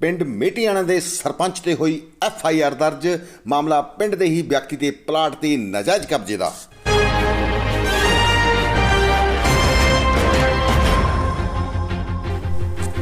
ਪਿੰਡ ਮੇਟੀਆਣਾ ਦੇ ਸਰਪੰਚ ਤੇ ਹੋਈ ਐਫ ਆਈ ਆਰ ਦਰਜ। ਮਾਮਲਾ ਪਿੰਡ ਦੇ ਹੀ ਵਿਅਕਤੀ ਦੇ ਪਲਾਟ ਤੇ ਨਾਜਾਇਜ਼ ਕਬਜ਼ੇ ਦਾ।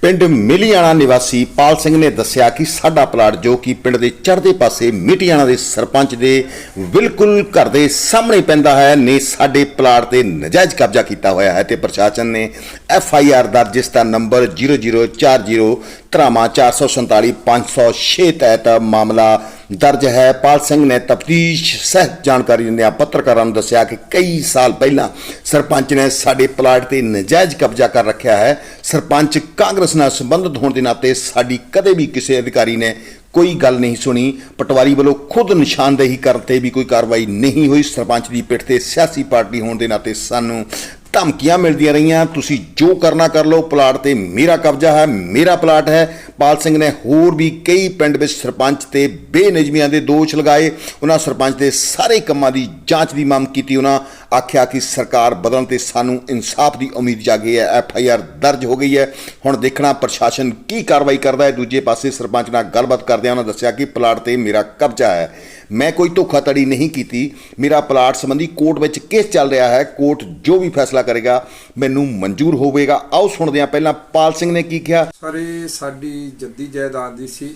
ਪਿੰਡ ਮਿਲੀਆਣਾ ਨਿਵਾਸੀ ਪਾਲ ਸਿੰਘ ਨੇ ਦੱਸਿਆ ਕਿ ਸਾਡਾ ਪਲਾਟ ਜੋ ਕਿ ਪਿੰਡ ਦੇ ਚੜ੍ਹਦੇ ਪਾਸੇ ਮਿਟੀਆਣਾ ਦੇ ਸਰਪੰਚ ਦੇ ਬਿਲਕੁਲ ਘਰ ਦੇ ਸਾਹਮਣੇ ਪੈਂਦਾ ਹੈ, ਨੇ ਸਾਡੇ ਪਲਾਟ ਤੇ ਨਜਾਇਜ਼ ਕਬਜ਼ਾ ਕੀਤਾ ਹੋਇਆ ਹੈ ਤੇ ਪ੍ਰਸ਼ਾਸਨ ਨੇ ਐਫ ਆਈ ਆਰ ਦਰਜ ਜਿਸ ਦਾ ਨੰਬਰ 0040 ਤਰਾਮਾ 447 506 ਤਹਿਤ ਮਾਮਲਾ ਦਰਜ ਹੈ। ਪਾਲ ਸਿੰਘ ਨੇ ਤਫਤੀਸ਼ ਸਹਿਤ ਜਾਣਕਾਰੀ ਦਿੰਦਿਆਂ ਪੱਤਰਕਾਰਾਂ ਨੂੰ ਦੱਸਿਆ ਕਿ ਕਈ ਸਾਲ ਪਹਿਲਾਂ ਸਰਪੰਚ ਨੇ ਸਾਡੇ ਪਲਾਟ ਤੇ ਨਜਾਇਜ਼ ਕਬਜ਼ਾ ਕਰ ਰੱਖਿਆ ਹੈ। ਸਰਪੰਚ ਕਾਂਗਰਸ ਨਾਲ ਸੰਬੰਧਿਤ ਹੋਣ ਦੇ ਨਾਤੇ ਸਾਡੀ ਕਦੇ ਵੀ ਕਿਸੇ ਅਧਿਕਾਰੀ ਨੇ ਕੋਈ ਗੱਲ ਨਹੀਂ ਸੁਣੀ। ਪਟਵਾਰੀ ਵੱਲੋਂ ਖੁਦ ਨਿਸ਼ਾਨਦੇਹੀ ਕਰਨ ਤੇ ਵੀ ਕੋਈ ਕਾਰਵਾਈ ਨਹੀਂ ਹੋਈ। ਸਰਪੰਚ ਦੀ ਪਿੱਠ ਤੇ ਸਿਆਸੀ ਪਾਰਟੀ ਹੋਣ ਦੇ ਨਾਤੇ ਸਾਨੂੰ ਧਮਕੀਆਂ ਮਿਲਦੀਆਂ ਰਹੀਆਂ, ਤੁਸੀਂ ਜੋ ਕਰਨਾ ਕਰ ਲਓ, ਪਲਾਟ ਤੇ ਮੇਰਾ ਕਬਜ਼ਾ ਹੈ, ਮੇਰਾ ਪਲਾਟ ਹੈ। ਪਾਲ ਸਿੰਘ ਨੇ ਹੋਰ ਵੀ ਕਈ ਪਿੰਡ ਵਿੱਚ ਸਰਪੰਚ ਤੇ ਬੇਨਿਯਮੀਆਂ ਦੇ ਦੋਸ਼ ਲਗਾਏ। ਉਹਨਾਂ ਸਰਪੰਚ ਦੇ ਸਾਰੇ ਕੰਮਾਂ ਦੀ ਜਾਂਚ ਦੀ ਮੰਗ ਕੀਤੀ। ਉਹਨਾਂ ਆਖਿਆ ਕਿ ਸਰਕਾਰ ਬਦਲਣ ਤੇ ਸਾਨੂੰ ਇਨਸਾਫ ਦੀ ਉਮੀਦ ਜਾਗੀ ਹੈ। ਐਫ ਆਈ ਆਰ ਦਰਜ ਹੋ ਗਈ ਹੈ। ਹੁਣ ਦੇਖਣਾ ਪ੍ਰਸ਼ਾਸਨ ਕੀ ਕਾਰਵਾਈ ਕਰਦਾ ਹੈ। ਦੂਜੇ ਪਾਸੇ ਸਰਪੰਚ ਨਾਲ ਗੱਲਬਾਤ ਕਰਦਿਆਂ ਉਹਨਾਂ ਦੱਸਿਆ ਕਿ ਪਲਾਟ ਤੇ ਮੇਰਾ ਕਬਜ਼ਾ ਹੈ। ਮੈਂ ਕੋਈ ਧੋਖਾਧੜੀ ਨਹੀਂ ਕੀਤੀ। ਮੇਰਾ ਪਲਾਟ ਸੰਬੰਧੀ ਕੋਰਟ ਵਿੱਚ ਕੇਸ ਚੱਲ ਰਿਹਾ ਹੈ। ਕੋਰਟ ਜੋ ਵੀ ਫੈਸਲਾ ਕਰੇਗਾ, ਮੈਨੂੰ ਮਨਜ਼ੂਰ ਹੋਵੇਗਾ। ਆਓ ਸੁਣਦੇ ਹਾਂ ਪਹਿਲਾਂ ਪਾਲ ਸਿੰਘ ਨੇ ਕੀ ਕਿਹਾ? ਸਰ, ਇਹ ਸਾਡੀ ਜੱਦੀ ਜਾਇਦਾਦ ਦੀ ਸੀ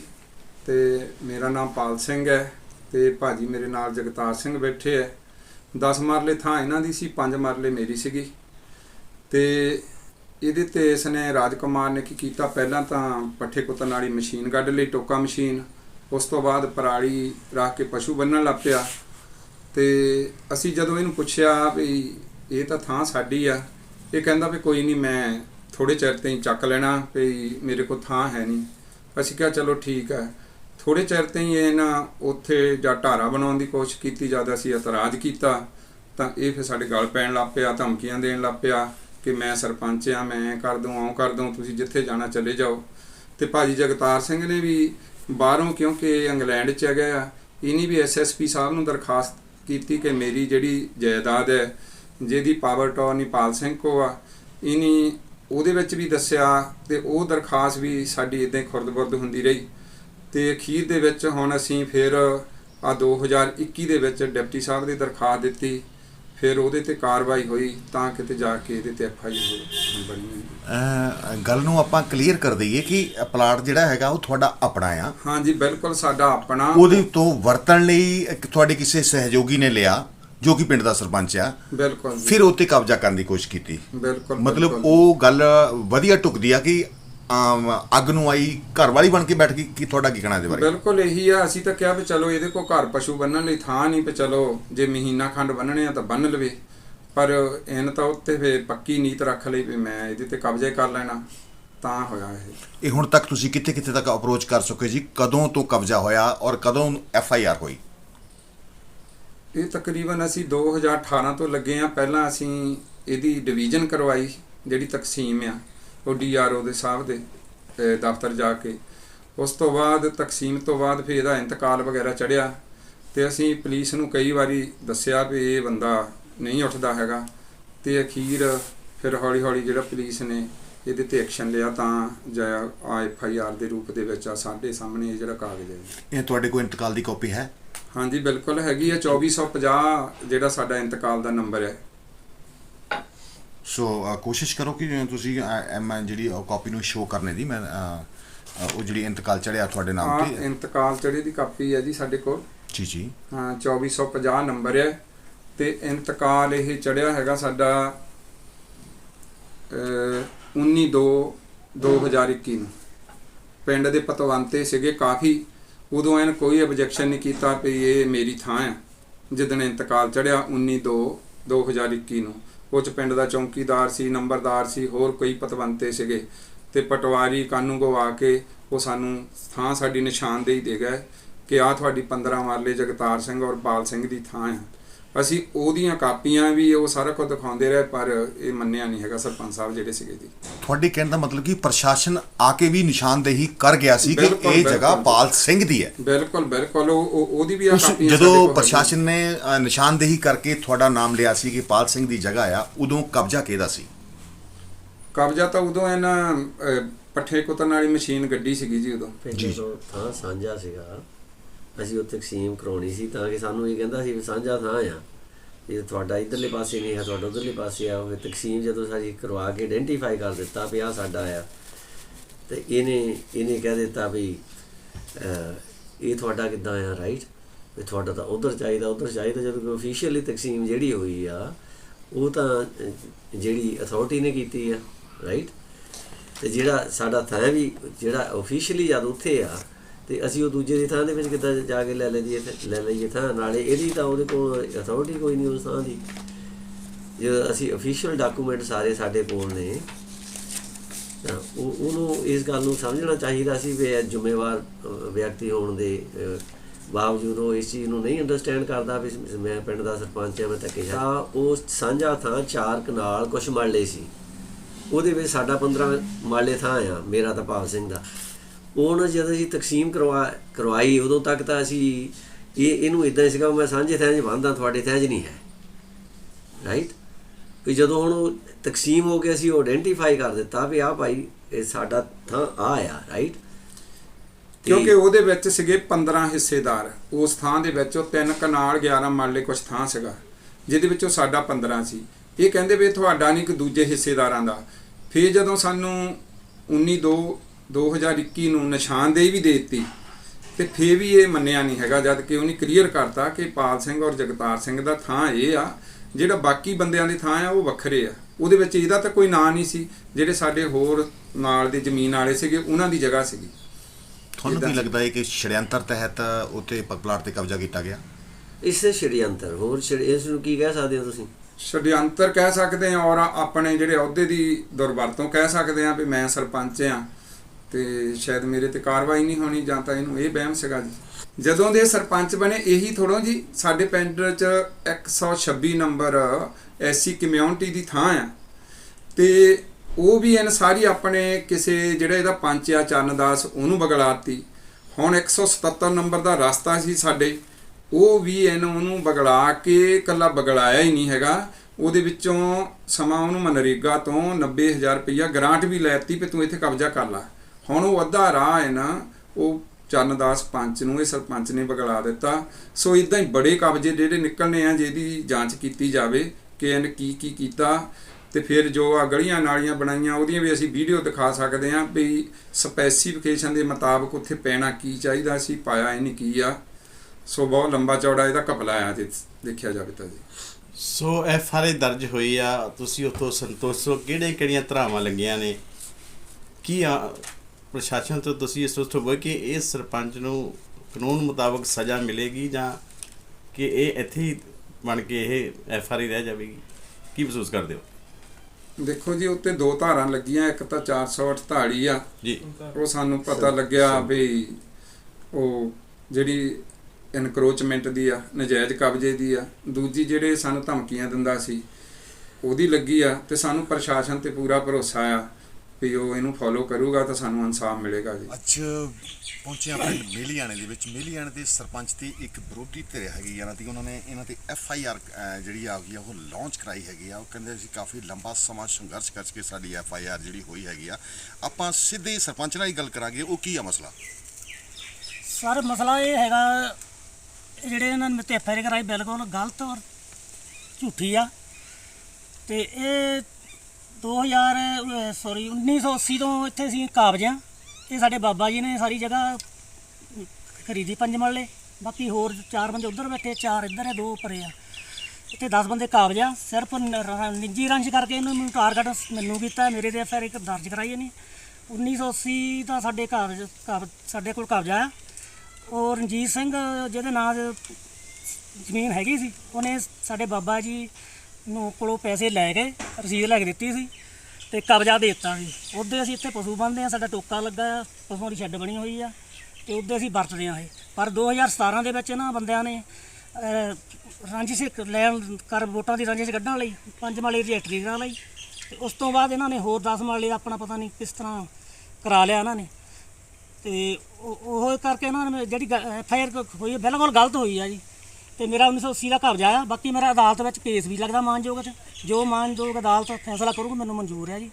ਤੇ ਮੇਰਾ ਨਾਮ ਪਾਲ ਸਿੰਘ ਹੈ ਤੇ ਭਾਜੀ ਮੇਰੇ ਨਾਲ ਜਗਤਾਰ ਸਿੰਘ ਬੈਠੇ ਹੈ। 10 ਮਰਲੇ ਥਾਂ ਇਹਨਾਂ ਦੀ ਸੀ 5 ਮਰਲੇ ਮੇਰੀ ਸੀਗੀ। ਤੇ ਇਹਦੇ ਤੇ ਇਸ ਇਸਨੇ ਰਾਜਕੁਮਾਰ ਨੇ ਕੀ ਕੀਤਾ? ਪਹਿਲਾਂ ਤਾਂ ਪੱਠੇ ਕੁੱਤਣ ਵਾਲੀ ਮਸ਼ੀਨ ਕੱਢ ਲਈ, ਟੋਕਾ ਮਸ਼ੀਨ। ਉਸ ਤੋਂ ਬਾਅਦ ਪਰਾਲੀ ਰੱਖ ਕੇ ਪਸ਼ੂ ਬੰਨਣ ਲੱਗ ਪਿਆ। ਤੇ ਅਸੀਂ ਜਦੋਂ ਇਹਨੂੰ ਪੁੱਛਿਆ ਵੀ ਇਹ ਤਾਂ ਥਾਂ ਸਾਡੀ ਆ, ਇਹ ਕਹਿੰਦਾ ਵੀ ਕੋਈ ਨਹੀਂ ਮੈਂ ਥੋੜੇ ਚਿਰ ਤੇ ਹੀ ਚੱਕ ਲੈਣਾ ਵੀ ਮੇਰੇ ਕੋਲ ਥਾਂ ਹੈ ਨਹੀਂ। ਅਸੀਂ ਕਿਹਾ ਚਲੋ ਠੀਕ ਹੈ ਥੋੜੇ ਚਿਰ ਤੇ ਹੀ ਇਹ ਨਾ ਉੱਥੇ ਜਾਂ ਢਾਰਾ ਬਣਾਉਣ ਦੀ ਕੋਸ਼ਿਸ਼ ਕੀਤੀ, ਜਦ ਅਸੀਂ ਇਤਰਾਜ਼ ਕੀਤਾ, ਤਾਂ ਇਹ ਫਿਰ ਸਾਡੇ ਗਲ ਪੈਣ ਲੱਗ ਪਿਆ, ਧਮਕੀਆਂ ਦੇਣ ਲੱਗ ਪਿਆ ਕਿ ਮੈਂ ਸਰਪੰਚ ਆ, ਮੈਂ ਕਰ ਦੂੰ, ਆਉਂ ਕਰ ਦੂੰ, ਤੁਸੀਂ ਜਿੱਥੇ ਜਾਣਾ ਚਲੇ ਜਾਓ। ਤੇ ਭਾਜੀ ਜਗਤਾਰ ਸਿੰਘ ਨੇ ਵੀ ਬਾਹਰੋਂ ਕਿਉਂਕਿ ਇੰਗਲੈਂਡ ਚ ਹੈਗਾ ਆ, ਇਹਨੇ ਵੀ ਐਸਐਸਪੀ ਸਾਹਿਬ ਨੂੰ ਦਰਖਾਸਤ ਕੀਤੀ ਕਿ ਮੇਰੀ ਜਿਹੜੀ ਜਾਇਦਾਦ ਹੈ, ਜਿਹਦੀ ਪਾਵਰ ਟੌਰ ਪਾਲ ਸਿੰਘ ਕੋ ਆ, ਇਹਨੇ ਉਹਦੇ ਵਿੱਚ ਵੀ ਦੱਸਿਆ ਤੇ ਉਹ ਦਰਖਾਸਤ ਵੀ ਸਾਡੀ ਇਦਾਂ ਖੁਰਦ-ਬੁਰਦ ਹੁੰਦੀ ਰਹੀ। ਤੇ ਅਖੀਰ ਦੇ ਵਿੱਚ ਹੁਣ ਅਸੀਂ ਫਿਰ ਆ 2021 ਦੇ ਵਿੱਚ ਡਿਪਟੀ ਸਾਹਿਬ ਦੀ ਦਰਖਾਸਤ ਦਿੱਤੀ ਫਿਰ ਉਹਦੇ ਤੇ ਕਾਰਵਾਈ ਹੋਈ ਤਾਂ ਕਿਤੇ ਜਾ ਕੇ ਇਹਦੇ ਤੇ ਐਫ ਆਈ ਆਰ ਬਣੀ ਗੱਲ ਨੂੰ ਆਪਾਂ ਕਲੀਅਰ ਕਰ ਦਈਏ ਕਿ ਪਲਾਟ ਜਿਹੜਾ ਹੈਗਾ ਉਹ ਤੁਹਾਡਾ ਆਪਣਾ ਆ। ਹਾਂਜੀ ਬਿਲਕੁਲ ਸਾਡਾ ਆਪਣਾ। ਉਹਦੇ ਤੋਂ ਵਰਤਣ ਲਈ ਇੱਕ ਤੁਹਾਡੇ ਕਿਸੇ ਸਹਿਯੋਗੀ ਨੇ ਲਿਆ ਜੋ ਕਿ ਪਿੰਡ ਦਾ ਸਰਪੰਚ ਆ। ਬਿਲਕੁਲ ਜੀ, ਫਿਰ ਉੱਤੇ ਕਬਜ਼ਾ ਕਰਨ ਦੀ ਕੋਸ਼ਿਸ਼ ਕੀਤੀ। ਬਿਲਕੁਲ ਮਤਲਬ ਬਿਲਕੁਲ। ਉਹ ਗੱਲ ਵਧੀਆ ਟੁਕਦੀ ਆ ਕਿ ਆਮ ਅੱਗ ਨੂੰ ਆਈ ਘਰ ਵਾਲੀ ਬਣ ਕੇ ਬੈਠ ਗਈ ਕਿ ਤੁਹਾਡਾ ਕੀ ਕਹਿਣਾ ਇਹਦੇ ਬਾਰੇ? ਬਿਲਕੁਲ ਇਹੀ ਆ ਅਸੀਂ ਤਾਂ ਕਿਹਾ ਵੀ ਚਲੋ ਇਹਦੇ ਕੋ ਘਰ ਪਸ਼ੂ ਬੰਨਣ ਲਈ ਥਾਂ ਨਹੀਂ ਵੀ ਚਲੋ ਜੇ ਮਹੀਨਾ ਖੰਡ ਬੰਨਣੇ ਆ ਤਾਂ ਬੰਨ ਲਵੇ। ਪਰ ਇਹਨ ਤਾਂ ਉੱਤੇ ਫੇ ਪੱਕੀ ਨੀਤ ਰੱਖ ਲਈ ਵੀ ਮੈਂ ਇਹਦੇ ਤੇ ਕਬਜ਼ਾ ਕਰ ਲੈਣਾ ਤਾਂ ਹੋਇਆ ਇਹ। ਇਹ ਹੁਣ ਤੱਕ ਤੁਸੀਂ ਕਿੱਥੇ ਕਿੱਥੇ ਤੱਕ ਅਪਰੋਚ ਕਰ ਚੁੱਕੇ ਜੀ? ਕਦੋਂ ਤੋਂ ਕਬਜ਼ਾ ਹੋਇਆ ਔਰ ਕਦੋਂ ਐਫ ਆਈ ਆਰ ਹੋਈ? ਇਹ ਤਕਰੀਬਨ ਅਸੀਂ 2018 ਤੋਂ ਲੱਗੇ ਆ ਪਹਿਲਾਂ ਅਸੀਂ ਇਹਦੀ ਡਿਵੀਜ਼ਨ ਕਰਵਾਈ ਜਿਹੜੀ ਤਕਸੀਮ ਆ। ਉਹ ਡੀਆਰਓ ਦੇ ਸਾਹਿਬ ਦੇ ਦਫ਼ਤਰ ਜਾ ਕੇ। ਉਸ ਤੋਂ ਬਾਅਦ ਤਕਸੀਮ ਤੋਂ ਬਾਅਦ ਫਿਰ ਇਹਦਾ ਇੰਤਕਾਲ ਵਗੈਰਾ ਚੜਿਆ ਤੇ ਅਸੀਂ ਪੁਲਿਸ ਨੂੰ ਕਈ ਵਾਰੀ ਦੱਸਿਆ ਵੀ ਇਹ ਬੰਦਾ ਨਹੀਂ ਉੱਠਦਾ ਹੈਗਾ। ਤੇ ਅਖੀਰ ਫਿਰ ਹੌਲੀ ਹੌਲੀ ਜਿਹੜਾ ਪੁਲਿਸ ਨੇ ਇਹਦੇ ਤੇ ਐਕਸ਼ਨ ਲਿਆ ਤਾਂ ਜਾਂ ਆ ਐਫ ਆਈ ਆਰ ਦੇ ਰੂਪ ਦੇ ਵਿੱਚ ਆ ਸਾਡੇ ਸਾਹਮਣੇ ਇਹ ਜਿਹੜਾ ਕਾਗਜ਼ ਹੈ। ਇਹ ਤੁਹਾਡੇ ਕੋਲ ਇੰਤਕਾਲ ਦੀ ਕਾਪੀ ਹੈ? ਹਾਂਜੀ ਬਿਲਕੁਲ ਹੈਗੀ ਹੈ 2450 ਜਿਹੜਾ ਸਾਡਾ ਇੰਤਕਾਲ ਦਾ ਨੰਬਰ ਹੈ। ਸੋ ਕੋਸ਼ਿਸ਼ ਕਰੋ ਕਿ ਜਿਵੇਂ ਤੁਸੀਂ ਐਮ ਜਿਹੜੀ ਕਾਪੀ ਨੂੰ ਸ਼ੋ ਕਰਨੇ ਦੀ ਮੈਂ ਉਹ ਜਿਹੜੀ ਇੰਤਕਾਲ ਚੜਿਆ ਤੁਹਾਡੇ ਨਾਮ ਤੇ। ਇੰਤਕਾਲ ਚੜੇ ਦੀ ਕਾਪੀ ਹੈ ਜੀ ਸਾਡੇ ਕੋਲ। ਜੀ ਜੀ। ਹਾਂ 2450 ਨੰਬਰ ਹੈ। ਤੇ ਇੰਤਕਾਲ ਇਹ ਚੜਿਆ ਹੈਗਾ ਸਾਡਾ ਅਹ, 19 2 2021 ਨੂੰ। ਪਿੰਡ ਦੇ ਪਤਵੰਤੇ ਸੀਗੇ ਕਾਫੀ। ਉਦੋਂ ਇਹਨਾਂ ਕੋਈ ਆਬਜੈਕਸ਼ਨ ਨਹੀਂ ਕੀਤਾ ਵੀ ਇਹ ਮੇਰੀ ਥਾਂ ਹੈ। ਜਿੱਦਣ ਇੰਤਕਾਲ ਚੜਿਆ 19 2 2021 ਨੂੰ। ਉਹ 'ਚ ਪਿੰਡ ਦਾ ਚੌਂਕੀਦਾਰ ਸੀ, ਨੰਬਰਦਾਰ ਸੀ, ਹੋਰ ਕਈ ਪਤਵੰਤੇ ਸੀਗੇ। ਤੇ ਪਟਵਾਰੀ ਕਾਨੂੰ ਗਵਾ ਕੇ ਉਹ ਸਾਨੂੰ ਥਾਂ ਸਾਡੀ ਨਿਸ਼ਾਨਦੇਹੀ ਦੇ ਗਏ ਕਿ ਆ ਤੁਹਾਡੀ 15 ਵਾਲੇ ਜਗਤਾਰ ਸਿੰਘ ਔਰ ਪਾਲ ਸਿੰਘ ਦੀ ਥਾਂ ਹੈ ਅਸੀਂ ਉਹਦੀਆਂ ਕਾਪੀਆਂ ਵੀ ਉਹ ਸਾਰਾ ਕੁਝ ਦਿਖਾਉਂਦੇ ਰਹੇ ਪਰ ਇਹ ਮੰਨਿਆ ਨਹੀਂ ਹੈਗਾ ਸਰਪੰਚ ਸਾਹਿਬ ਜਿਹੜੇ ਸੀਗੇ ਜੀ। ਤੁਹਾਡੇ ਕਹਿਣ ਦਾ ਮਤਲਬ ਕਿ ਪ੍ਰਸ਼ਾਸਨ ਆ ਕੇ ਵੀ ਨਿਸ਼ਾਨਦੇਹੀ ਕਰ ਗਿਆ ਸੀ ਕਿ ਬਿਲਕੁਲ, ਇਹ ਜਗ੍ਹਾ। ਪਾਲ ਸਿੰਘ ਦੀ ਹੈ। ਬਿਲਕੁਲ ਬਿਲਕੁਲ। ਉਹ ਉਹ- ਉਹਦੀ ਵੀ ਆ ਉਸ ਕਾਪੀਆਂ ਸਾਡੇ ਜਦੋਂ ਪ੍ਰਸ਼ਾਸਨ ਨੇ ਅ, ਨਿਸ਼ਾਨਦੇਹੀ ਕਰਕੇ ਤੁਹਾਡਾ ਨਾਮ ਲਿਆ ਸੀ ਕਿ ਪਾਲ ਸਿੰਘ ਦੀ ਜਗ੍ਹਾ ਆ ਉਦੋਂ ਕਬਜ਼ਾ ਕਿਹਦਾ ਸੀ? ਕਬਜ਼ਾ ਤਾਂ ਉਦੋਂ ਇਹਨਾਂ ਅਹ, ਪੱਠੇ ਕੁੱਤਣ ਵਾਲੀ ਮਸ਼ੀਨ ਗੱਡੀ ਸੀਗੀ ਜੀ ਉਦੋਂ। ਤੋਂ ਥਾਂ ਸਾਂਝਾ ਸੀਗਾ। ਅਸੀਂ ਉਹ ਤਕਸੀਮ ਕਰਾਉਣੀ ਸੀ ਤਾਂ ਕਿ ਸਾਨੂੰ ਇਹ ਕਹਿੰਦਾ ਸੀ ਵੀ ਸਾਂਝਾ ਥਾਂ ਆ। ਇਹ ਤੁਹਾਡਾ ਇਧਰਲੇ ਪਾਸੇ ਨਹੀਂ ਹੈ, ਤੁਹਾਡਾ ਉਧਰਲੇ ਪਾਸੇ ਆ। ਉਹ ਤਕਸੀਮ ਜਦੋਂ ਸਾਡੀ ਕਰਵਾ ਕੇ ਆਇਡੈਂਟੀਫਾਈ ਕਰ ਦਿੱਤਾ ਵੀ ਆ ਸਾਡਾ ਆ। ਤੇ ਇਹਨੇ ਇਹਨੇ ਕਹਿ ਦਿੱਤਾ ਵੀ ਇਹ ਤੁਹਾਡਾ ਕਿੱਦਾਂ ਆ ਰਾਈਟ ਵੀ ਤੁਹਾਡਾ ਤਾਂ ਉਧਰ ਚਾਹੀਦਾ ਉਧਰ ਚਾਹੀਦਾ। ਜਦੋਂ ਕਿ ਅਫੀਸ਼ੀਅਲੀ ਤਕਸੀਮ ਜਿਹੜੀ ਹੋਈ ਆ, ਉਹ ਤਾਂ ਜਿਹੜੀ ਅਥਾਰਟੀ ਨੇ ਕੀਤੀ ਆ ਰਾਈਟ ਤੇ ਜਿਹੜਾ ਸਾਡਾ ਥਾਂ ਵੀ, ਜਿਹੜਾ ਆਫੀਸ਼ੀਅਲੀ ਜਦ ਉੱਥੇ ਆ ਤੇ ਅਸੀਂ ਉਹ ਦੂਜੇ ਦੀ ਥਾਂ ਦੇ ਵਿੱਚ ਕਿੱਦਾਂ ਜਾ ਕੇ ਲੈ ਲਈਏ ਲੈ ਲਈਏ ਥਾਂ, ਨਾਲੇ ਇਹਦੀ ਤਾਂ ਉਹਦੇ ਕੋਲ ਅਥਾਰਟੀ ਕੋਈ ਨਹੀਂ ਉਸ ਥਾਂ ਦੀ। ਜੇ ਅਸੀਂ ਅਫੀਸ਼ੀਅਲ ਡਾਕੂਮੈਂਟ ਸਾਰੇ ਸਾਡੇ ਕੋਲ ਨੇ, ਤਾਂ ਉਹ, ਉਹਨੂੰ ਇਸ ਗੱਲ ਨੂੰ ਸਮਝਣਾ ਚਾਹੀਦਾ ਸੀ ਵੀ ਇਹ ਜ਼ਿੰਮੇਵਾਰ ਵਿਅਕਤੀ ਹੋਣ ਦੇ ਬਾਵਜੂਦ ਉਹ ਇਸ ਚੀਜ਼ ਨੂੰ ਨਹੀਂ ਅੰਡਰਸਟੈਂਡ ਕਰਦਾ ਵੀ ਮੈਂ ਪਿੰਡ ਦਾ ਸਰਪੰਚ ਹਾਂ, ਮੈਂ ਧੱਕੇ ਤਾਂ ਉਹ ਸਾਂਝਾ ਥਾਂ ਚਾਰ ਕਨਾਲ ਕੁਛ ਮਰਲੇ ਸੀ। ਉਹਦੇ ਵਿੱਚ ਸਾਡਾ 15 ਮਾਲੇ ਥਾਂ ਆ, ਮੇਰਾ ਤਾਂ ਭਾਵ ਸਿੰਘ ਦਾ। ਹੁਣ ਜਦੋਂ ਅਸੀਂ ਤਕਸੀਮ ਕਰਵਾ, ਕਰਵਾਈ, ਉਦੋਂ ਤੱਕ ਤਾਂ ਅਸੀਂ ਇਹ, ਇਹਨੂੰ ਇਦਾਂ ਹੀ ਸੀਗਾ, ਮੈਂ ਸਾਂਝੇ ਥਾਂ 'ਚ ਬੰਦਾ ਤੁਹਾਡੇ ਥਾਂ 'ਚ ਨਹੀਂ ਹੈ। ਰਾਈਟ ਵੀ ਜਦੋਂ ਹੁਣ ਉਹ ਤਕਸੀਮ ਹੋ ਕੇ ਅਸੀਂ ਆਇਡੈਂਟੀਫਾਈ ਕਰ ਦਿੱਤਾ ਵੀ ਆਹ ਭਾਈ, ਇਹ ਸਾਡਾ ਥਾਂ ਆ ਆ ਰਾਈਟ ਕਿਉਂਕਿ ਉਹਦੇ ਵਿੱਚ ਸੀਗੇ 15 ਹਿੱਸੇਦਾਰ। ਉਸ ਥਾਂ ਦੇ ਵਿੱਚ ਉਹ ਤਿੰਨ ਕਨਾਲ 11 ਮਰਲੇ ਕੁਛ ਥਾਂ ਸੀਗਾ, ਜਿਹਦੇ ਵਿੱਚੋਂ ਸਾਡਾ 15 ਸੀ। ਇਹ ਕਹਿੰਦੇ ਵੀ ਤੁਹਾਡਾ ਨਹੀਂ ਕਿ ਦੂਜੇ ਹਿੱਸੇਦਾਰਾਂ ਦਾ। ਫਿਰ ਜਦੋਂ ਸਾਨੂੰ 19 2 2021 ਨੂੰ ਨਿਸ਼ਾਨਦੇਹੀ ਵੀ ਦੇ ਦਿੱਤੀ ਤੇ ਫੇਰ ਵੀ ਇਹ ਮੰਨਿਆ ਨਹੀਂ ਹੈਗਾ ਜਦ ਕਿ ਉਹਨੇ ਕਲੀਅਰ ਕਰਤਾ ਕਿ ਪਾਲ ਸਿੰਘ ਔਰ ਜਗਤਾਰ ਸਿੰਘ ਦਾ ਥਾਂ ਇਹ ਆ ਜਿਹੜਾ ਬਾਕੀ ਬੰਦਿਆਂ ਦੇ ਥਾਂ ਆ ਉਹ ਵੱਖਰੇ ਆ। ਉਹਦੇ ਵਿੱਚ ਇਹਦਾ ਤਾਂ ਕੋਈ ਨਾਂ ਨਹੀਂ ਸੀ ਜਿਹੜੇ ਸਾਡੇ ਹੋਰ ਨਾਲ ਦੇ ਜ਼ਮੀਨ ਵਾਲੇ ਸੀਗੇ ਉਹਨਾਂ ਦੀ ਜਗ੍ਹਾ ਸੀਗੀ। ਤੁਹਾਨੂੰ ਕੀ ਲੱਗਦਾ ਹੈ ਕਿ ਛੜਯੰਤਰ ਤਹਿਤ ਉੱਤੇ ਪਲਾਟ ਤੇ ਕਬਜ਼ਾ ਕੀਤਾ ਗਿਆ? ਇਸੇ ਸ਼ੜਯੰਤਰ ਹੋਰ ਛੜ ਇਸ ਨੂੰ ਕੀ ਕਹਿ ਸਕਦੇ ਹੋ ਤੁਸੀਂ? ਛਡਿਅੰਤਰ ਕਹਿ ਸਕਦੇ ਆ ਔਰ ਆਪਣੇ ਜਿਹੜੇ ਅਹੁਦੇ ਦੀ ਦੁਰਵਰਤੋਂ ਕਹਿ ਸਕਦੇ ਆ ਵੀ ਮੈਂ ਸਰਪੰਚ ਆ ਤੇ ਸ਼ਾਇਦ ਮੇਰੇ ਤੇ ਕਾਰਵਾਈ ਨਹੀਂ ਹੋਣੀ ਜਾਂ ਤਾਂ ਇਹਨੂੰ ਇਹ ਬਹਿਮ ਸੀਗਾ ਜੀ। ਜਦੋਂ ਦੇ ਸਰਪੰਚ ਬਣੇ, ਇਹੀ ਥੋੜੋ ਜੀ, ਸਾਡੇ ਪਿੰਡ 'ਚ 126 ਨੰਬਰ ਐਸੀ ਕਮਿਊਨਿਟੀ ਦੀ ਥਾਂ ਆ। ਤੇ ਉਹ ਵੀ ਇਹਨ ਸਾਰੀ ਆਪਣੇ ਕਿਸੇ ਜਿਹੜਾ ਇਹਦਾ ਪੰਚ ਆ, ਚਰਨਦਾਸ, ਉਹਨੂੰ ਬਗਲਾਤੀ। ਹੁਣ 177 ਨੰਬਰ ਦਾ ਰਸਤਾ ਸੀ ਸਾਡੇ। ਉਹ ਵੀ ਇਹਨੂੰ ਉਹਨੂੰ ਬਗਲਾ ਕੇ ਕੱਲਾ ਬਗਲਾਇਆ ਹੀ ਨਹੀਂ ਹੈਗਾ। ਉਹਦੇ ਵਿੱਚੋਂ ਸਮਾਂ ਉਹਨੂੰ ਮਨਰੇਗਾ ਤੋਂ 90000 ਰੁਪਇਆ ਗ੍ਰਾਂਟ ਵੀ ਲੈਤੀ ਵੀ ਤੂੰ ਇੱਥੇ ਕਬਜ਼ਾ ਕਰ ਲੈ। ਹੁਣ ਉਹ ਅੱਧਾ ਰਾਹ ਹੈ ਨਾ, ਉਹ ਚਰਨਦਾਸ ਪੰਚ ਨੂੰ, ਇਹ ਸਰਪੰਚ ਨੇ ਬਗਲਾ ਦਿੱਤਾ। ਸੋ ਇਦਾਂ ਹੀ ਬੜੇ ਕਬਜ਼ੇ ਜਿਹੜੇ ਨਿਕਲਨੇ ਆ, ਜਿਹਦੀ ਜਾਂਚ ਕੀਤੀ ਜਾਵੇ, ਕਿ ਇਹਨੇ ਕੀ ਕੀ ਕੀਤਾ। ਤੇ ਫਿਰ ਜੋ ਆ ਗਲੀਆਂ ਨਾਲੀਆਂ ਬਣਾਈਆਂ, ਉਹਦੀਆਂ ਵੀ ਅਸੀਂ ਵੀਡੀਓ ਦਿਖਾ ਸਕਦੇ ਹਾਂ ਵੀ ਸਪੈਸੀਫਿਕੇਸ਼ਨ ਦੇ ਮੁਤਾਬਕ ਉੱਥੇ ਪੈਣਾ ਕੀ ਚਾਹੀਦਾ ਸੀ, ਪਾਇਆ ਇਹਨੇ ਕੀ ਆ। ਸੋ ਬਹੁਤ ਲੰਬਾ ਚੌੜਾ ਇਹਦਾ ਘਪਲਾ ਆ, ਜੇ ਦੇਖਿਆ ਜਾਵੇ ਤਾਂ ਜੀ। ਸੋ ਐਫ ਆਰ ਏ ਦਰਜ ਹੋਈ ਆ, ਤੁਸੀਂ ਉਤੋਂ ਸੰਤੋਸ਼ ਹੋ? ਕਿਹੜੇ ਕਿਹੜੀਆਂ ਧਰਾਵਾਂ ਲੱਗੀਆਂ ਨੇ? ਕੀ ਆ ਪ੍ਰਸ਼ਾਸਨ ਤੋਂ ਤੁਸੀਂ ਇਹ ਸੋਚੋ ਹੋ ਕਿ ਇਹ ਸਰਪੰਚ ਨੂੰ ਕਾਨੂੰਨ ਮੁਤਾਬਕ ਸਜ਼ਾ ਮਿਲੇਗੀ ਜਾਂ ਕਿ ਇਹ ਇੱਥੇ ਹੀ ਬਣ ਕੇ ਇਹ ਐਫ ਆਰ ਆਈ ਰਹਿ ਜਾਵੇਗੀ? ਕੀ ਮਹਿਸੂਸ ਕਰਦੇ ਹੋ? ਦੇਖੋ ਜੀ ਉੱਤੇ ਦੋ ਧਾਰਾਂ ਲੱਗੀਆਂ ਇੱਕ ਤਾਂ 448 ਆ। ਜੀ। ਉਹ ਸਾਨੂੰ ਪਤਾ ਲੱਗਿਆ ਵੀ ਉਹ ਜਿਹੜੀ ਇਨਕਰੋਚਮੈਂਟ ਦੀ ਆ ਨਜਾਇਜ਼ ਕਬਜ਼ੇ ਦੀ ਆ। ਦੂਜੀ ਜਿਹੜੇ ਸਾਨੂੰ ਧਮਕੀਆਂ ਦਿੰਦਾ ਸੀ ਉਹਦੀ ਲੱਗੀ ਆ ਤੇ ਸਾਨੂੰ ਪ੍ਰਸ਼ਾਸਨ ਤੇ ਪੂਰਾ ਭਰੋਸਾ ਆ ਵੀ ਉਹ ਇਹਨੂੰ ਫੋਲੋ ਕਰੂਗਾ ਤਾਂ ਸਾਨੂੰ ਇਨਸਾਫ ਮਿਲੇਗਾ ਜੀ। ਅੱਜ ਪਹੁੰਚੇ ਆਪਾਂ ਮੇਲੀਆਣੇ ਦੇ ਵਿੱਚ। ਮੇਲੀਆਣੇ ਦੇ ਸਰਪੰਚ ਤੇ ਇੱਕ ਵਿਰੋਧੀ ਧਿਰ ਹੈਗੀ ਇਹਨਾਂ ਦੀ ਉਹਨਾਂ ਨੇ ਇਹਨਾਂ ਤੇ ਐਫ ਆਈ ਆਰ ਜਿਹੜੀ ਆ ਗਈ ਆ ਉਹ ਲਾਂਚ ਕਰਾਈ ਹੈਗੀ ਆ। ਉਹ ਕਹਿੰਦੇ ਅਸੀਂ ਕਾਫੀ ਲੰਬਾ ਸਮਾਂ ਸੰਘਰਸ਼ ਕਰਕੇ ਸਾਡੀ ਐਫ ਆਈ ਆਰ ਜਿਹੜੀ ਹੋਈ ਹੈਗੀ ਆ। ਆਪਾਂ ਸਿੱਧੇ ਸਰਪੰਚ ਨਾਲ ਹੀ ਗੱਲ ਕਰਾਂਗੇ ਉਹ ਕੀ ਆ ਮਸਲਾ? ਸਰ ਮਸਲਾ ਇਹ ਹੈਗਾ ਜਿਹੜੇ ਇਹਨਾਂ ਨੇ ਤੇ ਫੇਰ ਕਰਾਈ ਬਿਲਕੁਲ ਗਲਤ ਔਰ ਝੂਠੀ ਆ। ਤੇ ਇਹ 2000 ਸੌਰੀ 1980 ਤੋਂ ਇੱਥੇ ਸੀ ਕਾਬਜਾਂ ਇਹ ਸਾਡੇ ਬਾਬਾ ਜੀ ਨੇ ਸਾਰੀ ਜਗ੍ਹਾ ਖਰੀਦੀ ਪੰਜ ਮਰਲੇ ਬਾਕੀ ਹੋਰ ਚਾਰ ਬੰਦੇ ਉਧਰ ਬੈਠੇ, ਚਾਰ ਇੱਧਰ ਹੈ, ਦੋ ਪਰੇ ਆ ਇੱਥੇ 10 ਬੰਦੇ ਕਾਬਜ਼ ਆ ਸਿਰਫ ਨਿੱਜੀ ਰੰਜ ਕਰਕੇ ਇਹਨੂੰ ਮੈਨੂੰ ਟਾਰਗੇਟ ਮੈਨੂੰ ਕੀਤਾ ਮੇਰੇ ਤੇ ਫਿਰ ਇੱਕ ਦਰਜ ਕਰਾਈ ਇਹਨੇ। 1980 ਦਾ ਸਾਡੇ ਘਰ ਘਰ- ਸਾਡੇ ਕੋਲ ਕਬਜ਼ਾ ਆ ਉਹ ਰਣਜੀਤ ਸਿੰਘ, ਜਿਹਦੇ ਨਾਂ 'ਚ ਜ਼ਮੀਨ ਹੈਗੀ ਸੀ, ਉਹਨੇ ਸਾਡੇ ਬਾਬਾ ਜੀ ਨੂੰ ਕੋਲੋਂ ਪੈਸੇ ਲੈ ਕੇ ਰਸੀਦ ਲੈ ਕੇ ਦਿੱਤੀ ਸੀ ਤੇ ਕਬਜ਼ਾ ਦੇ ਦਿੱਤਾ ਸੀ। ਉਹਦੇ ਅਸੀਂ ਇੱਥੇ ਪਸ਼ੂ ਬੰਨ੍ਹਦੇ ਆ ਸਾਡਾ ਟੋਕਾ ਲੱਗਾ ਆ ਪਸ਼ੂਆਂ ਦੀ ਸ਼ੈੱਡ ਬਣੀ ਹੋਈ ਆ ਤੇ ਉਹਦੇ ਅਸੀਂ ਵਰਤਦੇ ਆ ਇਹ। ਪਰ 2017 ਦੇ ਵਿੱਚ ਇਹਨਾਂ ਬੰਦਿਆਂ ਨੇ ਅਹ, ਰਾਂਝੀ ਲੈਣ ਕਰ ਵੋਟਾਂ ਦੀ ਰਾਂਝੀ ਕੱਢਣ ਲਈ ਪੰਜ ਮਾਲੇ ਰਜਿਸਟਰੀ ਕਰਾ ਲਈ ਤੇ ਉਸ ਤੋਂ ਬਾਅਦ ਇਹਨਾਂ ਨੇ ਹੋਰ 10 ਮਾਲੇ ਦਾ ਆਪਣਾ ਪਤਾ ਨਹੀਂ ਕਿਸ ਤਰ੍ਹਾਂ ਕਰਾ ਲਿਆ ਇਹਨਾਂ ਨੇ। ਤੇ ਉਹ ਕਰਕੇ ਇਹਨਾਂ ਨੇ ਜਿਹੜੀ ਐਫ ਆਈ ਆਰ ਹੋਈ ਹੈ, ਬਿਲਕੁਲ ਗਲਤ ਹੋਈ ਆ ਜੀ। ਤੇ ਮੇਰਾ 1980 ਦਾ ਕਬਜ਼ਾ ਆ। ਬਾਕੀ ਮੇਰਾ ਅਦਾਲਤ ਵਿੱਚ ਕੇਸ ਵੀ ਲੱਗਦਾ ਮਾਨਯੋਗ ਚ। ਜੋ ਮਾਨਯੋਗ ਅਦਾਲਤ ਫੈਸਲਾ ਕਰੂਗੀ ਮੈਨੂੰ ਮਨਜ਼ੂਰ ਹੈ ਜੀ।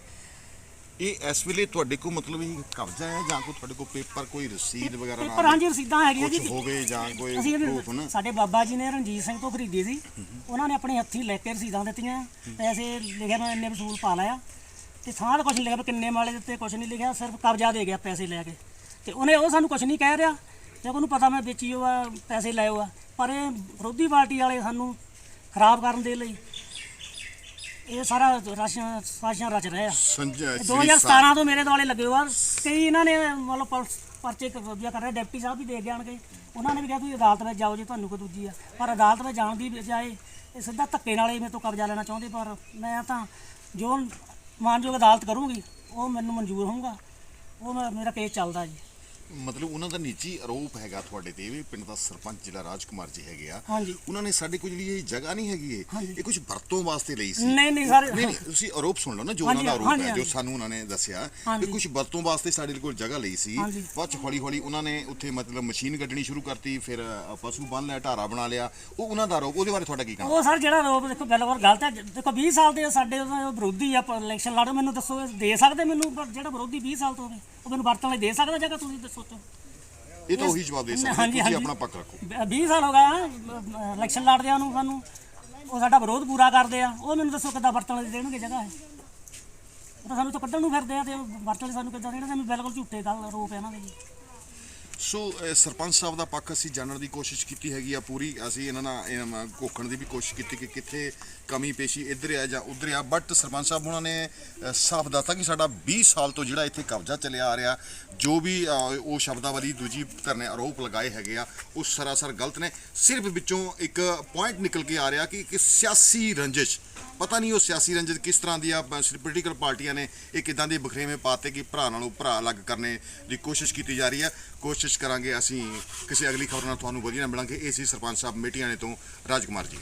ਇਹ ਇਸ ਵੇਲੇ ਤੁਹਾਡੇ ਕੋਲ ਮਤਲਬ ਇਹ ਕਬਜ਼ਾ ਹੈ ਜਾਂ ਕੋਈ ਤੁਹਾਡੇ ਕੋਲ ਪੇਪਰ ਕੋਈ ਰਸੀਦ ਵਗੈਰਾ ਪੇਪਰ ਹਾਂਜੀ ਰਸੀਦਾਂ ਹੈਗੀਆਂ ਕੁਝ ਜੀ। ਹੋਵੇ ਜਾਂ ਕੋਈ ਅਸੀਂ ਪ੍ਰੂਫ ਨਾ? ਸਾਡੇ ਬਾਬਾ ਜੀ ਨੇ ਰਣਜੀਤ ਸਿੰਘ ਤੋਂ ਖਰੀਦੀ ਸੀ। ਉਹਨਾਂ ਨੇ ਆਪਣੇ ਹੱਥੀਂ ਲੈ ਕੇ ਰਸੀਦਾਂ ਦਿੱਤੀਆਂ। ਪੈਸੇ ਲਿਖਿਆ ਮੈਂ ਇੰਨੇ ਵਸੂਲ ਪਾ ਲਿਆ ਤੇ ਤਾਂ ਕੁਝ ਨਹੀਂ ਲਿਖਿਆ ਵੀ ਕਿੰਨੇ ਮਾਲੇ ਦਿੱਤੇ ਕੁਝ ਨਹੀਂ ਲਿਖਿਆ। ਸਿਰਫ ਕਬਜ਼ਾ ਦੇ ਗਿਆ ਪੈਸੇ ਲੈ ਕੇ। ਤੇ ਉਹਨੇ ਉਹ ਸਾਨੂੰ ਕੁਝ ਨਹੀਂ ਕਹਿ ਰਿਹਾ। ਤੇ ਉਹਨੂੰ ਪਤਾ ਮੈਂ ਵੇਚੀ ਉਹ ਆ ਪੈਸੇ ਲਏ ਉਹ ਆ ਪਰ ਇਹ ਵਿਰੋਧੀ ਪਾਰਟੀ ਵਾਲੇ ਸਾਨੂੰ ਖਰਾਬ ਕਰਨ ਦੇ ਲਈ ਇਹ ਸਾਰਾ ਰਾਸ਼ਨ ਸਾਜ਼ਿਸ਼ਾਂ ਰਚ ਰਹੇ ਆ। ਸੰਜय 2017 ਤੋਂ ਮੇਰੇ ਦੁਆਲੇ ਲੱਗੇ ਹੋਆ ਕਈ ਇਹਨਾਂ ਨੇ ਮਤਲਬ ਪਰਸ- ਪਰਚੇ ਕਬਜ਼ਾ ਕਰ ਰਹੇ ਡਿਪਟੀ ਸਾਹਿਬ ਵੀ ਦੇ ਕੇ ਆਣਗੇ ਉਹਨਾਂ ਨੇ ਵੀ ਕਿਹਾ ਤੁਸੀਂ ਅਦਾਲਤ ਵਿੱਚ ਜਾਓ ਜੇ ਤੁਹਾਨੂੰ ਕੋਈ ਦੂਜੀ ਆ। ਪਰ ਅਦਾਲਤ ਵਿੱਚ ਜਾਣ ਦੀ ਬਜਾਏ ਇਹ ਸਿੱਧਾ ਧੱਕੇ ਨਾਲ ਹੀ ਮੇਰੇ ਤੋਂ ਕਬਜ਼ਾ ਲੈਣਾ ਚਾਹੁੰਦੇ ਪਰ ਮੈਂ ਤਾਂ ਜੋ ਮਾਨਯੋਗ ਅਦਾਲਤ ਕਰੂਗੀ ਉਹ ਮੈਨੂੰ ਮਨਜ਼ੂਰ ਹੋਊਗਾ। ਉਹ ਮੈਂ- ਮੇਰਾ ਕੇਸ ਚੱਲਦਾ ਜੀ। ਮਤਲਬ ਉਹਨਾਂ ਦਾ ਨਿੱਜੀ ਆਰੋਪ ਹੈਗਾ ਤੁਹਾਡੇ ਤੇ ਵੀ ਪਿੰਡ ਦਾ ਸਰਪੰਚ ਜਿਹੜਾ ਰਾਜਕੁਮਾਰ ਜੀ ਹੈਗੇ ਆ ਹਾਂਜੀ। ਉਹਨਾਂ ਨੇ ਸਾਡੇ ਕੋਲ ਜਿਹੜੀ ਇਹ ਜਗ੍ਹਾ ਨਹੀਂ ਹੈਗੀ ਇਹ ਕੁਝ ਵਰਤੋਂ ਵਾਸਤੇ ਲਈ ਸੀ ਨਹੀਂ ਨਹੀਂ ਸਰ ਨਹੀਂ ਨਹੀਂ ਤੁਸੀਂ ਆਰੋਪ ਸੁਣ ਲਓ ਨਾ ਜੋ ਉਹਨਾਂ ਦਾ ਆਰੋਪ ਹੈ ਜੋ। ਸਾਨੂੰ ਉਹਨਾਂ ਨੇ ਦੱਸਿਆ ਕਿ। ਕੁਝ ਵਰਤੋਂ ਵਾਸਤੇ ਸਾਡੇ ਕੋਲ ਜਗ੍ਹਾ ਲਈ ਸੀ। ਬਾਅਦ ਚ ਹੌਲੀ ਹੌਲੀ ਉਹਨਾਂ ਨੇ ਉੱਥੇ ਮਤਲਬ ਮਸ਼ੀਨ ਕੱਢਣੀ ਸ਼ੁਰੂ ਕਰਤੀ ਫਿਰ ਪਸ਼ੂ ਬੰਨ ਲਿਆ ਢਾਰਾ ਬਣਾ ਲਿਆ ਉਹ ਉਹਨਾਂ ਦਾ ਆਰੋਪ ਉਹਦੇ ਬਾਰੇ ਤੁਹਾਡਾ ਕੀ ਕਹਿਣਾ ਉਹ ਸਰ ਜਿਹੜਾ ਆਰੋਪ ਦੇਖੋ ਬਿਲਕੁਲ ਗਲਤ ਹੈ ਦੇਖੋ 20 ਸਾਲ ਦੇ ਸਾਡੇ ਵਿਰੋਧੀ ਆ ਇਲੈਕਸ਼ਨ ਲੜੋ ਮੈਨੂੰ ਦੱਸੋ ਦੇ ਸਕਦੇ ਮੈਨੂੰ ਜਿਹੜਾ ਵਿਰੋਧੀ 20 ਸਾਲ ਤੋਂ ਹੋਵੇ ਉਹ ਮੈਨੂੰ ਵਰਤਣ ਲਈ ਦੇ ਸਕਦਾ ਜਗ੍ਹਾ ਤੁਸੀਂ ਦੱਸੋ ਸੋਚੋ ਇਹ ਤਾਂ ਉਹੀ ਜਵਾਬ ਦੇ ਸਕਦੇ ਹਾਂਜੀ, ਤੁਸੀਂ ਹਾਂਜੀ। ਆਪਣਾ ਪੱਕ ਰੱਖੋ। 20 ਸਾਲ ਹੋ ਗਏ ਇਲੈਕਸ਼ਨ ਲੜਦਿਆਂ ਨੂੰ ਸਾਨੂੰ। ਉਹ ਸਾਡਾ ਵਿਰੋਧ ਪੂਰਾ ਕਰਦੇ ਆ। ਉਹ ਮੈਨੂੰ ਦੱਸੋ ਕਿੱਦਾਂ ਵਰਤਣ ਲਈ ਦੇਣਗੇ ਜਗ੍ਹਾ ਇਹ? ਉਹ ਤਾਂ ਸਾਨੂੰ ਤਾਂ ਕੱਢਣ ਨੂੰ ਫਿਰਦੇ ਆ ਤੇ ਉਹ ਵਰਤਣ ਲਈ ਸਾਨੂੰ ਕਿੱਦਾਂ ਦੇਣਗੇ? ਮੈਨੂੰ ਬਿਲਕੁਲ ਝੂਠੇ ਗੱਲ ਆਰੋਪ ਹੈ ਇਹਨਾਂ ਦੇ। ਜੀ ਸੋ ਅ, ਸਰਪੰਚ ਸਾਹਿਬ ਦਾ ਪੱਖ ਅਸੀਂ ਜਾਣਨ ਦੀ ਕੋਸ਼ਿਸ਼ ਕੀਤੀ ਹੈਗੀ ਆ ਪੂਰੀ। ਅਸੀਂ ਇਹਨਾਂ ਨਾਲ ਇਹਨਾਂ ਨਾਲ ਘੋਖਣ ਦੀ ਵੀ ਕੋਸ਼ਿਸ਼ ਕੀਤੀ ਕਿ ਕਿੱਥੇ ਕਮੀ ਪੇਸ਼ੀ ਇੱਧਰ ਆ ਜਾਂ ਉੱਧਰ ਆ। ਬਟ ਸਰਪੰਚ ਸਾਹਿਬ ਉਹਨਾਂ ਨੇ ਅ, ਸਾਫ਼ ਦੱਸਤਾ ਕਿ ਸਾਡਾ 20 ਸਾਲ ਤੋਂ ਜਿਹੜਾ ਇੱਥੇ ਕਬਜ਼ਾ ਚੱਲਿਆ ਆ ਰਿਹਾ ਜੋ ਵੀ ਅ, ਉਹ ਸ਼ਬਦਾਵਲੀ ਦੂਜੀ ਧਿਰ ਨੇ ਆਰੋਪ ਲਗਾਏ ਹੈਗੇ ਆ ਉਹ ਸਰਾਸਰ ਗਲਤ ਨੇ। ਸਿਰਫ ਵਿੱਚੋਂ ਇੱਕ ਪੁਆਇੰਟ ਨਿਕਲ ਕੇ ਆ ਰਿਹਾ ਕਿ ਇੱਕ ਸਿਆਸੀ ਰੰਜਿਸ਼ ਪਤਾ ਨਹੀਂ ਉਹ ਸਿਆਸੀ ਰੰਜਿਤ ਕਿਸ ਤਰ੍ਹਾਂ ਦੀ ਆ ਪੋਲੀਟੀਕਲ ਪਾਰਟੀਆਂ ਨੇ ਇਹ ਕਿਦਾਂ ਦੇ ਬਖਰੇਵੇਂ ਪਾਤੇ ਕਿ ਭਰਾ ਨਾਲੋਂ ਭਰਾ ਅਲੱਗ ਕਰਨੇ ਦੀ ਕੋਸ਼ਿਸ਼ ਕੀਤੀ ਜਾ ਰਹੀ ਹੈ। ਕੋਸ਼ਿਸ਼ ਕਰਾਂਗੇ ਅਸੀਂ ਕਿਸੇ ਅਗਲੀ ਖਬਰ ਨਾਲ ਤੁਹਾਨੂੰ ਵਧੀਆ ਨਾਲ ਮਿਲਾਂਗੇ। ਇਹ ਸੀ ਸਰਪੰਚ ਸਾਹਿਬ ਮੇਟੀਆਣੇ ਤੋਂ ਰਾਜਕੁਮਾਰ ਜੀ।